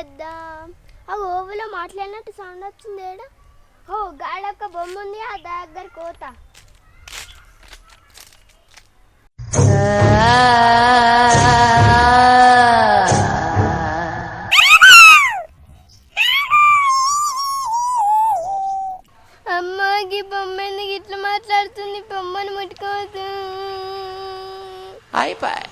చేద్దాం. ఆ ఓవులో మాట్లాడినట్టు సౌండ్ వచ్చింది ఏడా? ఓ గాడొక్క బొమ్మ ఉంది ఆ దగ్గర కోత అమ్మకి బొమ్మ ఎందుకు ఇట్లా మాట్లాడుతుంది? బొమ్మను ముట్టుకోవద్దు. అయిపోయి.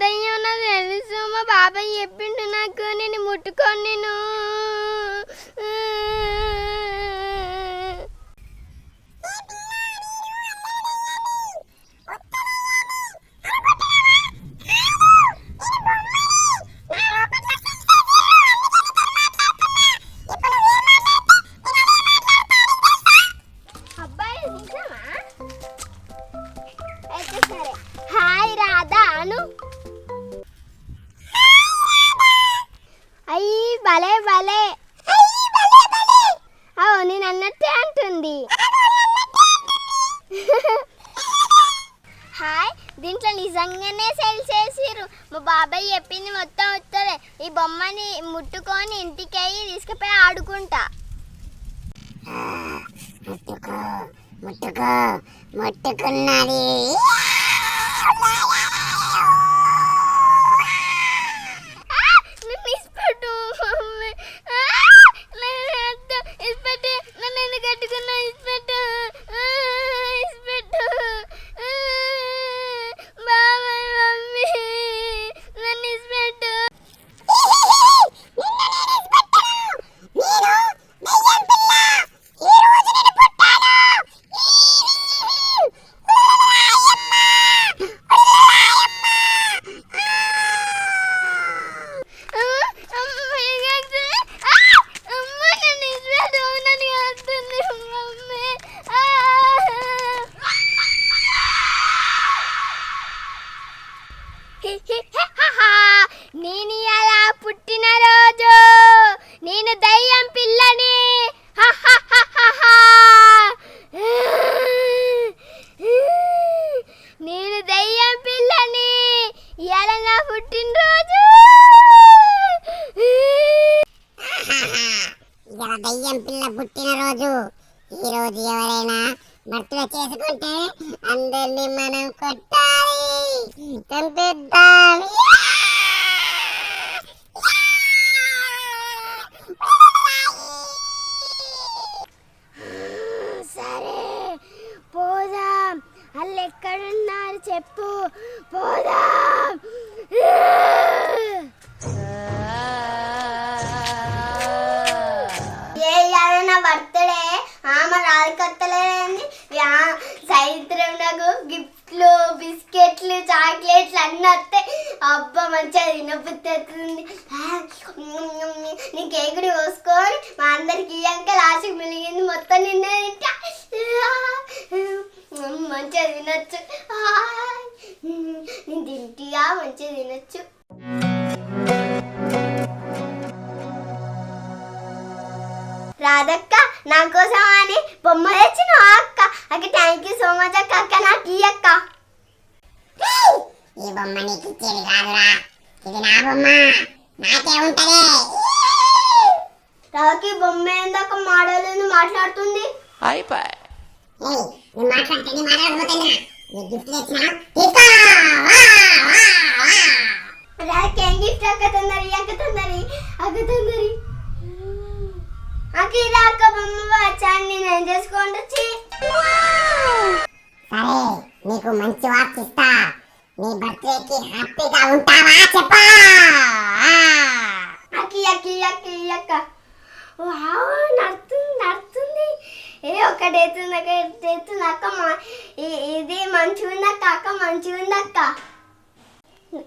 దయ్యం నాకు తెలుసు మా బాబాయ్ చెప్పిండు నాకు నేను ముట్టుకోను నేను. ఈ బొమ్మని ముట్టుకొని ఇంటికి తీసుకుపోయి ఆడుకుంటా. ముట్టుకో ముట్టుకో ముట్టుకున్నది ఆ! నన్ను ఇసిపెట్టు, మమ్మీ. ఆ! నన్ను వద్దు, ఇసిపెట్టు. నన్ను ఎందుకు కట్టుకున్నావు? ఇసిపెట్టు. ఆ! ఇసిపెట్టు. ఆ! బాబాయ్, మమ్మీ. నన్ను ఇసిపెట్టు. ఆ! అమ్మ, ఏగవుతుంది? ఆ! అమ్మ, నన్ను ఇసిపెట్టు. నన్ను వద్దంది, మమ్మీ. ఆ! హి హి హి హా హా. నేను అలా పుట్టినరోజు నేను దయ్యం పిల్లని హా హా హా హా హా. నేను దయ్యం పిల్లని ఇవాళ నా పుట్టినరోజు ఇలా దయ్యం పిల్ల పుట్టినరోజు ఈ రోజు ఎవరైనా బర్త్డే చేసుకుంటే అందరినీ మనం కొట్టాలి. చంపేద్దాం. సరే. పోదాం. వాళ్ళు ఎక్కడున్నారు చెప్పు. పోదాం. ఏదైనా బర్త్డే ఆమె రాలికత్తలేదండి సాయంత్రం నాకు గిఫ్ట్లు బిస్కెట్లు చాక్లెట్లు అన్నీ వస్తాయి. అబ్బా మంచిగా తినబుద్ధి తెస్తుంది నీ కేకుని కోసుకొని మా అందరికి ఇయ్యాక లాస్ట్కి మిలిగింది మొత్తం నిన్న తింటా. మంచిగా తినచ్చు. బొమ్మ నీకు ఇచ్చేది కాదురా. ఇది నా బొమ్మ. నాకే ఉంటది. రాధకి బొమ్మ ఏందక్క? మోడల్ మాట్లాడుతుంది. అయిపోయి. ఏయ్ నేను మాట్లాడితే నీ మాట్లాడకపోతేనా నీ గిఫ్ట్ తెచ్చినా? తీసుకో! వా, వా, వా. రాధకి ఏం గిఫ్ట్ అక్క తొందరి అక్క తొందరి అక్క బొమ్మ వచ్చాను. నేను ఏం చేసుకోండి వచ్చి సరే నీకు మంచి వార్త ఇస్తా. మీ బర్త్డేకి హ్యాపీగా ఉంటావా? చెప్పా! అక్కి అక్కి నడుతుంది నడుతుంది. ఏ ఒక డేతు డేతు అక్క మా ఇది మంచిగుందక్క అక్క మంచిగుందక్క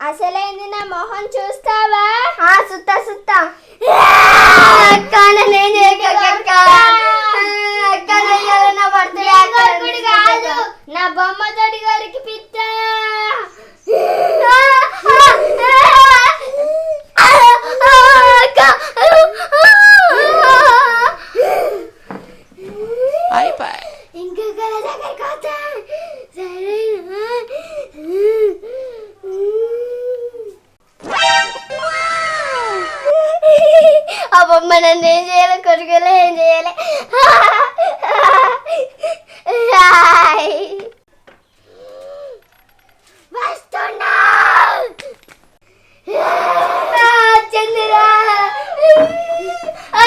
అసలేంది నా మొహం చూస్తావా? ఆ సుత్త సుత్తా. నా బర్త్డే నా బొమ్మ తోటి గారికి పిచ్చి ఆ బొమ్మ నన్ను ఏం చేయాలి కొడుకులో ఏం చేయాలి. వస్తున్నా ఆ, చంద్రా ఆ!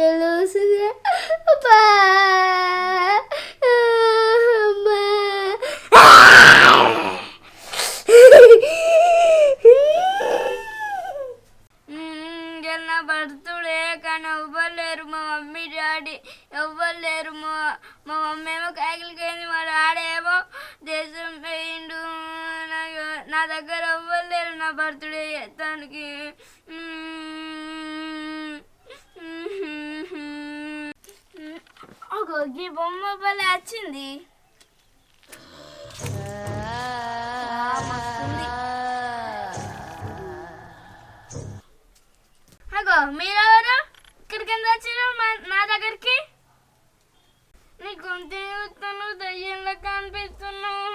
ఎలా వస్తుంది అబ్బా అమ్మా నా బర్త్డే కానీ ఎవ్వరు లేరు మా మమ్మీ డాడీ ఎవ్వరు లేరు మా మా మమ్మీ ఏమో కాయలకి పోయింది మా డాడీ ఏమో దేశం పోయిండు నాకు నా దగ్గర ఎవ్వరు లేరు నా బర్త్డే చేస్తానికి గోగి బొమ్మ భలే వచ్చింది. అగో మీరెవరు? ఇక్కడికి కింద వచ్చారు మా- నా దగ్గరికి? నీ గొంతు చూస్తాను దయ్యంలో కనిపిస్తున్నావు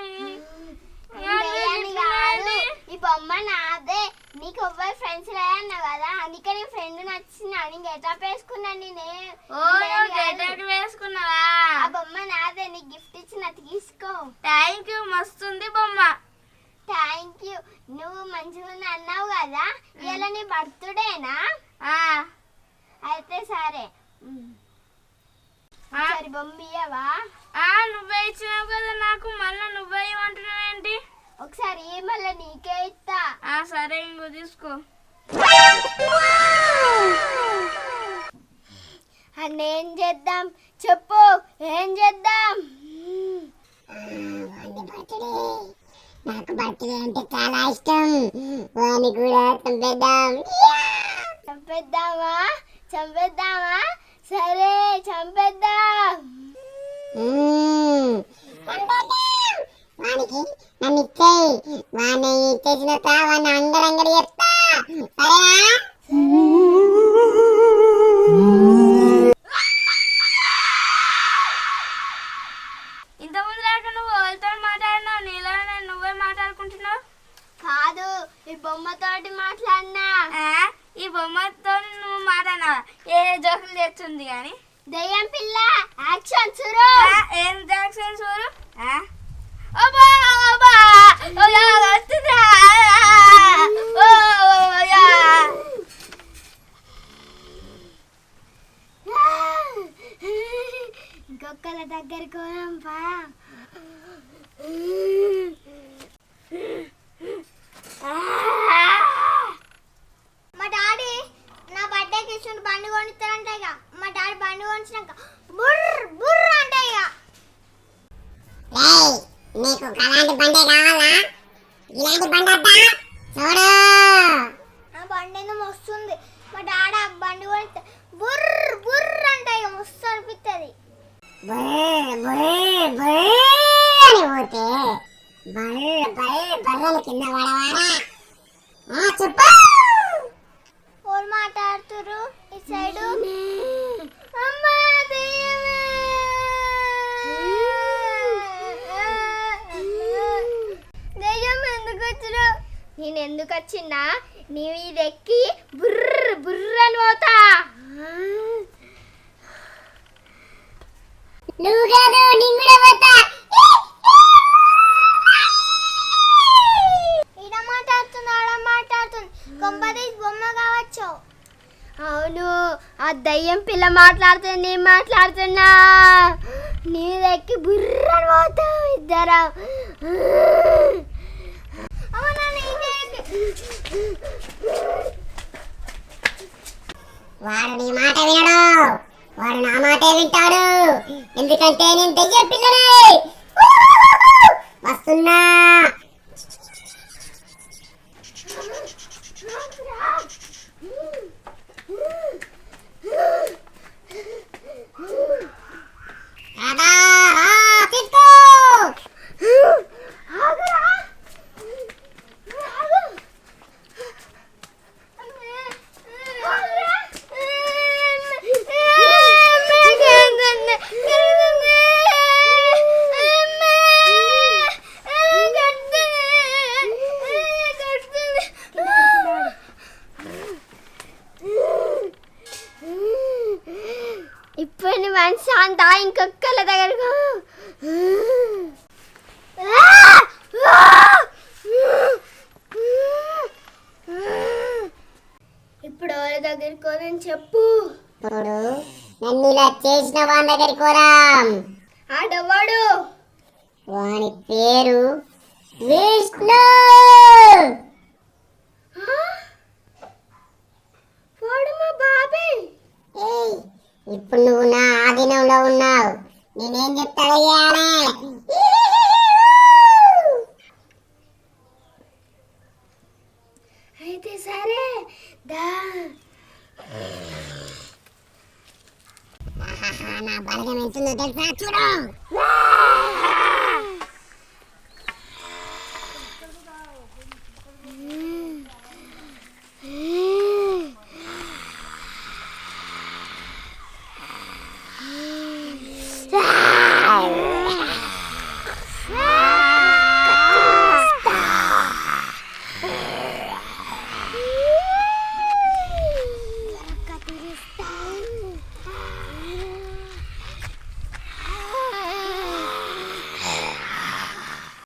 ఈ బొమ్మ నాదే. నీకు ఎవ్వరు ఫ్రెండ్స్ లేదన్నావు కదా? అందుకే నీ ఫ్రెండ్ నచ్చిన నీకు గెటప్ వేసుకున్నా నేనే. ఓ గెటప్ వేసుకున్నావా? ఆ బొమ్మ నాదే. నీకు గిఫ్ట్ ఇచ్చిన తీసుకో. థ్యాంక్ యూ మస్తుంది బొమ్మ. థ్యాంక్ యూ నువ్వు మంచిగా ఉంది అన్నావు కదా? ఇలా నీ బర్త్డేనా ఆ, అయితే సరే. ఆ, సరే బొమ్మ ఇయ్యవా? ఆ, నువ్వే ఇచ్చినావు కదా నాకు మళ్ళీ నువ్వే ఇవ్వమంటున్నావు ఏంటి ఒకసారి మళ్ళీ నీకే ఇస్తా ఆ సరే ఇంకో తీసుకో. అన్న ఏం చేద్దాం? చెప్పు ఏం చేద్దాం? నాకు బర్త్డే. అంటే చాలా ఇష్టం. వాడిని కూడా చంపేద్దాం. చంపేద్దామా? చంపేద్దామా? సరే చంపేద్దాం. చంపేద్దాం. వానికి నన్ను ఇచ్చేయి. వాడిని ఇచ్చేసిన వాడిని అంగడంగడి చెప్తా. సరేనా? ఇంతకుముందు దాకా నువ్వు వాళ్ళతో మాట్లాడినావు నీలో నువ్వే మాట్లాడుకుంటున్నావు? కాదు ఈ బొమ్మతోటి మాట్లాడినా. ఆ, ఈ బొమ్మతో నువ్వు మాట్లాడినావా? ఏ జోకులు తెచ్చింది కానీ? దయ్యం పిల్ల యాక్షన్ ఆ, ఏం జాక్సన్ చూడు ఆ? అబ్బా, అబ్బా, ఓ యా, వస్తుందా? ఓ, ఓ, యా. ఇంకొకళ్ళ దగ్గరికి పోదాం పా మా డాడీ నా బర్త్డేకి ఇచ్చిన బండి కొనిస్తారంట ఇక మా డాడీ బండి కొనిచ్చినాక బుర్ర బుర్ర అంటే ఇక రేయ్ నీకు అలాంటి బండే కావాలా ఇలాంటి బండి వద్దా చూడు ఆ బండి ఏదో వస్తుంది మా డాడీ ఆ బండి కొనిస్తే బుర్ర బుర్ర అంటే ఇక మస్తు అనిపిస్తుంది బర్ర్ బర్ర్ బర్ర్ అని పోతే బర్ర్ బర్రని కింద పడవాడా చెప్పు. వాళ్ళు మాట్లాడుతురు ఈ సైడు. నేను ఎందుకు వచ్చినా? నీవు ఇది ఎక్కి బుర్ర బుర్ర అని పోతా. నువ్వు కాదు నేను కూడా పోతా. కొంపదీసి బొమ్మ కావచ్చు? అవును ఆ దయ్యం పిల్ల మాట్లాడుతుంది నేను మాట్లాడుతున్నా. నీ దగ్గర బుర్రని పోతావు ఇద్దరం. అవునా, వాడు నీ మాట వినడు. వాడు నా మాటే వింటాడు. ఎందుకంటే నేను దయ్యం పిల్లనే. వస్తున్నా. ఇప్పుడు ఎవరి దగ్గరికి పోదని చెప్పు నన్ను ఇలా చేసిన వాని దగ్గరికి ఆడవాడు. వాని పేరు విష్ణు. వాడు మా బాబే. ఏయ్ ఇప్పుడు నువ్వు నా ఆధీనంలో ఉన్నావు. నేనేం చెప్తా చేయాలి అయితే సరే దా ఆహాహా, నా